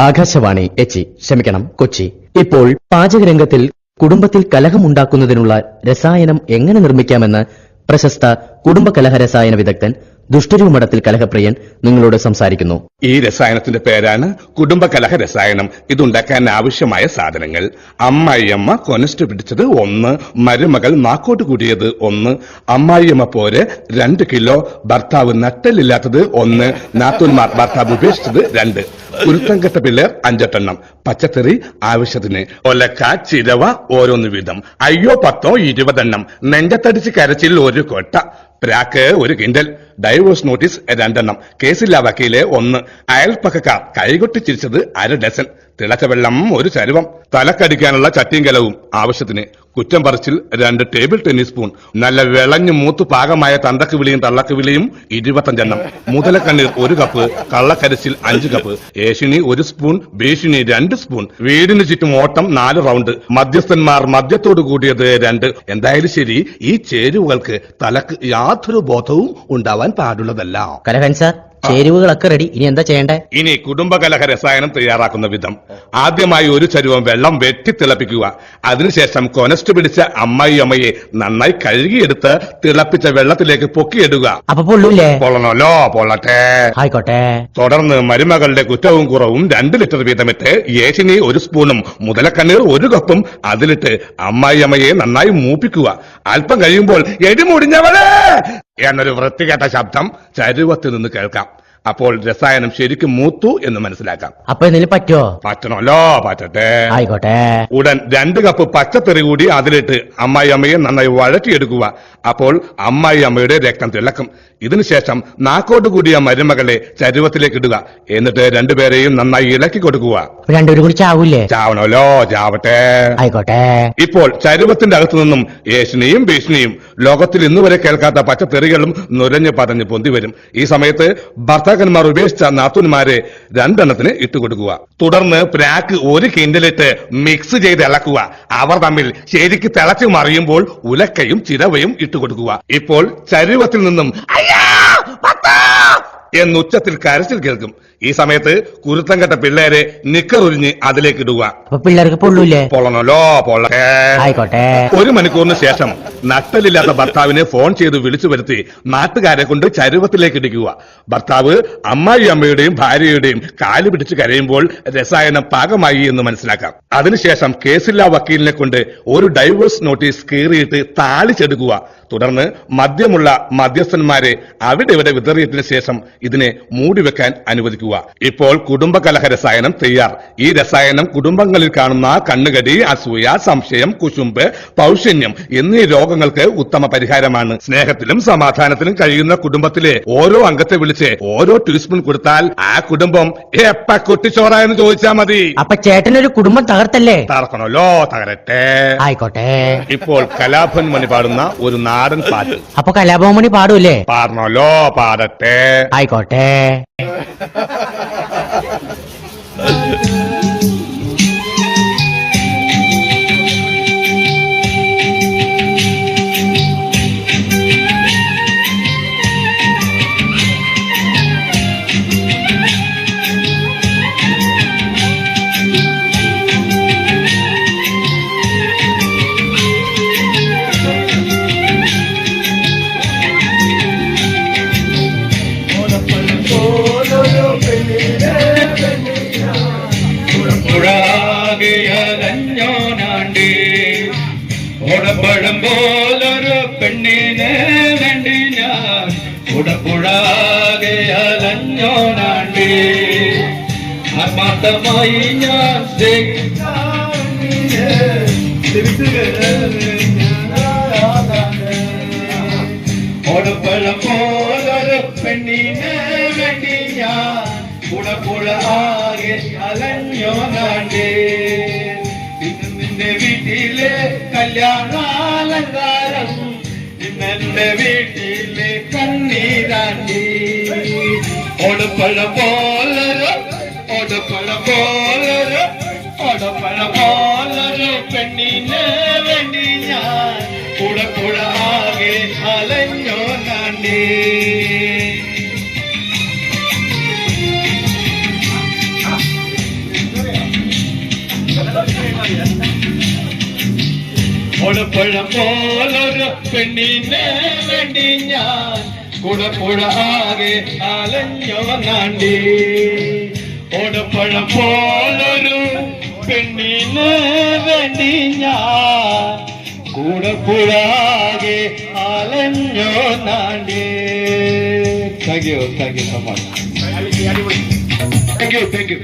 Akashvani H. ക്ഷമിക്കണം കൊച്ചി. ഇപ്പോൾ പാചകരംഗത്തിൽ കുടുംബത്തിൽ കലഹമുണ്ടാക്കുന്നതിനുള്ള രസായനം എങ്ങനെ നിർമ്മിക്കാമെന്ന് പ്രശസ്ത കുടുംബ കലഹ രസായന വിദഗ്ധൻ ദുഷ്ടരൂമഠത്തിൽ കലഹപ്രിയൻ നിങ്ങളോട് സംസാരിക്കുന്നു. ഈ രസായനത്തിന്റെ പേരാണ് കുടുംബകലഹ രസായനം. ഇതുണ്ടാക്കാൻ ആവശ്യമായ സാധനങ്ങൾ. അമ്മായിയമ്മ കൊനസ്റ്റ് പിടിച്ചത് ഒന്ന് മരുമകൾ നാക്കോട്ട് കൂടിയത് ഒന്ന് അമ്മായിയമ്മ പോര് രണ്ട് കിലോ ഭർത്താവ് നട്ടലില്ലാത്തത് ഒന്ന് നാത്തൂന്മാർ ഭർത്താവ് ഉപേക്ഷിച്ചത് രണ്ട്. കുരുത്തങ്കട്ട പിള്ളേർ അഞ്ചെട്ടെണ്ണം. പച്ചക്കറി ആവശ്യത്തിന്. ഒലക്ക ചിരവ ഓരോന്ന് വീതം. അയ്യോ പത്തോ ഇരുപതെണ്ണം. നെഞ്ചത്തടിച്ച് കരച്ചിൽ ഒരു കൊട്ട. പ്രാക്ക് ഒരു കിൻഡൽ. ഡൈവോഴ്സ് നോട്ടീസ് രണ്ടെണ്ണം. കേസില്ല വക്കീലെ ഒന്ന്. അയൽപ്പക്കക്കാർ കൈകൊട്ടി ചിരിച്ചത് അര ഡസൻ. തിളച്ച വെള്ളം ഒരു ചരുവം തലക്കടിക്കാനുള്ള ചട്ടിയും കലവും ആവശ്യത്തിന്. കുറ്റം പറിച്ചിൽ രണ്ട് ടേബിൾ ടെന്നീസ് സ്പൂൺ. നല്ല വിളഞ്ഞു മൂത്ത് പാകമായ തന്തക്ക് വിളിയും തള്ളക്ക് വിളിയും ഇരുപത്തഞ്ചെണ്ണം മുതലക്കണ്ണീർ ഒരു കപ്പ് കള്ളക്കരച്ചിൽ അഞ്ച് കപ്പ്. ഏഷിണി ഒരു സ്പൂൺ ഭീഷണി രണ്ട് സ്പൂൺ. വീടിന് ചുറ്റും ഓട്ടം നാല് റൗണ്ട്. മധ്യസ്ഥന്മാർ മദ്യത്തോട് കൂടിയത് രണ്ട്. എന്തായാലും ശരി ഈ ചേരുവകൾക്ക് തലക്ക് യാതൊരു ബോധവും ഉണ്ടാവാൻ പാടുള്ളതല്ല. കലഹൻ സാർ ചേരുവകളൊക്കെ റെഡി ഇനി എന്താ ചെയ്യണ്ടേ? ഇനി കുടുംബകലഹ രസായനം തയ്യാറാക്കുന്ന വിധം. ആദ്യമായി ഒരു ചരുവം വെള്ളം വെട്ടി തിളപ്പിക്കുക. അതിനുശേഷം കൊനസ്റ്റ് പിടിച്ച അമ്മായി അമ്മയെ നന്നായി കഴുകിയെടുത്ത് തിളപ്പിച്ച വെള്ളത്തിലേക്ക് പൊക്കിയിടുക. അപ്പൊ പൊള്ളൂല്ലേ? പൊള്ളണല്ലോ പൊള്ളട്ടെ. ആയിക്കോട്ടെ. തുടർന്ന് മരുമകളുടെ കുറ്റവും കുറവും രണ്ട് ലിറ്റർ വീതമിട്ട് യേശിനി ഒരു സ്പൂണും മുതലക്കണ്ണീർ ഒരു കപ്പും അതിലിട്ട് അമ്മായി അമ്മയെ നന്നായി മൂപ്പിക്കുക. അല്പം കഴിയുമ്പോൾ എടിമുടിഞ്ഞവളെ എന്നൊരു വൃത്തികെട്ട ശബ്ദം ചരുവത്തിൽ നിന്ന് കേൾക്കാം. അപ്പോൾ രസായനം ശരിക്കും മൂത്തു എന്ന് മനസ്സിലാക്കാം. അപ്പൊ എന്തെങ്കിലും പറ്റുമോ പറ്റണല്ലോ പറ്റട്ടെ. ആയിക്കോട്ടെ. ഉടൻ രണ്ട് കപ്പ് പച്ചത്തെറി കൂടി അതിലിട്ട് അമ്മായി അമ്മയെ നന്നായി വഴറ്റിയെടുക്കുക. അപ്പോൾ അമ്മായി അമ്മയുടെ രക്തം തിളക്കും. ഇതിനുശേഷം നാക്കോട്ട് കൂടിയ മരുമകളെ ചരുവത്തിലേക്ക് ഇടുക. എന്നിട്ട് രണ്ടുപേരെയും നന്നായി ഇളക്കി കൊടുക്കുക. രണ്ടുപേരും കൂടി ചാവൂലേ? ചാവണല്ലോ ചാവട്ടെ. ആയിക്കോട്ടെ. ഇപ്പോൾ ചരുവത്തിന്റെ അകത്തു നിന്നും യേശുനെയും ഭീഷണിയും ലോകത്തിൽ ഇന്നുവരെ കേൾക്കാത്ത പച്ചത്തെറികളും നുരഞ്ഞു പതഞ്ഞ് പൊന്തി വരും. ഈ സമയത്ത് ഭർത്താക്കന്മാർ ഉപേക്ഷിച്ച നാത്തൂന്മാരെ രണ്ടെണ്ണത്തിന് ഇട്ടുകൊടുക്കുക. തുടർന്ന് പ്രാക്ക് ഒരു കിൻഡലിട്ട് മിക്സ് ചെയ്ത് ഇളക്കുക. അവർ തമ്മിൽ ശരിക്ക് തിളച്ചു മറിയുമ്പോൾ ഉലക്കയും ചിരവയും ഇട്ടുകൊടുക്കുക. ഇപ്പോൾ ചരുവത്തിൽ നിന്നും അയ്യാ എന്നുച്ചത്തിൽ കരച്ചിൽ കേൾക്കും. ഈ സമയത്ത് കുരുത്തം കെട്ട പിള്ളേരെ നിക്കറുരിഞ്ഞ് അതിലേക്ക് ഇടുക. അപ്പൊ പിള്ളേർക്ക് പൊള്ളൂലേ പൊള്ളണല്ലോ പൊള്ളട്ടെ ആയിക്കോട്ടെ. ഒരു മണിക്കൂറിന് ശേഷം നട്ടലില്ലാത്ത ഭർത്താവിനെ ഫോൺ ചെയ്ത് വിളിച്ചു വരുത്തി നാട്ടുകാരെ കൊണ്ട് ചരുവത്തിലേക്ക് ഇടിക്കുക. ഭർത്താവ് അമ്മായി അമ്മയുടെയും ഭാര്യയുടെയും കാൽ പിടിച്ച് കരയുമ്പോൾ രസായനം പാകമായി എന്ന് മനസ്സിലാക്കാം. അതിനുശേഷം കേസില്ലാ വക്കീലിനെ കൊണ്ട് ഒരു ഡൈവേഴ്സ് നോട്ടീസ് കീറിയിട്ട് താളിച്ചെടുക്കുക. തുടർന്ന് മദ്യമുള്ള മധ്യസ്ഥന്മാരെ അവിടെ ഇവിടെ വിതറിയതിനു ശേഷം ഇതിനെ മൂടിവെക്കാൻ അനുവദിക്കുക. ഇപ്പോൾ കുടുംബകലഹ രസായനം തയ്യാർ. ഈ രസായനം കുടുംബങ്ങളിൽ കാണുന്ന കണ്ണുകടി അസൂയ സംശയം കുശുമ്പ് പൗഷന്യം എന്നീ രോഗങ്ങൾക്ക് ഉത്തമ പരിഹാരമാണ്. സ്നേഹത്തിലും സമാധാനത്തിലും കഴിയുന്ന കുടുംബത്തിലെ ഓരോ അംഗത്തെ വിളിച്ച് ഓരോ ടീസ്പൂൺ കൊടുത്താൽ ആ കുടുംബം എപ്പ കുട്ടിച്ചോറായെന്ന് ചോദിച്ചാൽ മതി അപ്പൊ ചേട്ടനൊരു കുടുംബം തകർത്തല്ലേ? തകർക്കണല്ലോ തകരട്ടെ. ആയിക്കോട്ടെ. ഇപ്പോൾ കലാഭൻ മണി പാടുന്ന ഒരു നാടൻ പാട്ട്. അപ്പൊ കലാഭവമണി പാടൂലേ പാടണല്ലോ പാടട്ടെ. ആയിക്കോട്ടെ ആയിക്കോട്ടെ പുഴാകയലഞ്ഞോനാണ്ട് ഓടപ്പഴം പോലൊരു പെണ്ണിനെ വേണ്ടി ഞാൻ ഉടപ്പുഴാകയലഞ്ഞോനാണ്ട് ആത്മാർത്ഥമായി ഞാൻ ഓടപ്പഴം പോലൊരു പെണ്ണിനെ ആകെ അലഞ്ഞോ നാട്ടേ ഇന്ന് നിന്റെ വീട്ടിലെ കല്യാണാലങ്കാരം ഇന്നെന്റെ വീട്ടിലെ കണ്ണീരാണ്ടി ഓടപ്പഴ പോലൊരു ഓടപ്പഴ പോലൊരു ഓടപ്പഴ പോലൊരു പെണ്ണിനെ വേണ്ടി ഞാൻ പുഴപ്പുഴ ആകെ അലഞ്ഞോ നാണ്ടേ ഓടപ്പഴം പോലൊരു പെണ്ണിനെ വേണ്ടി ഞാൻ കുടപ്പുഴ ആകെ അലഞ്ഞോ നാണ്ടി ഓടപ്പഴം പോലൊരു പെണ്ണിനെ വേണ്ടി ഞാൻ കൂടപ്പുഴ ആകെ അലഞ്ഞോ നാണ്ടി thank you thank you so much thank you thank you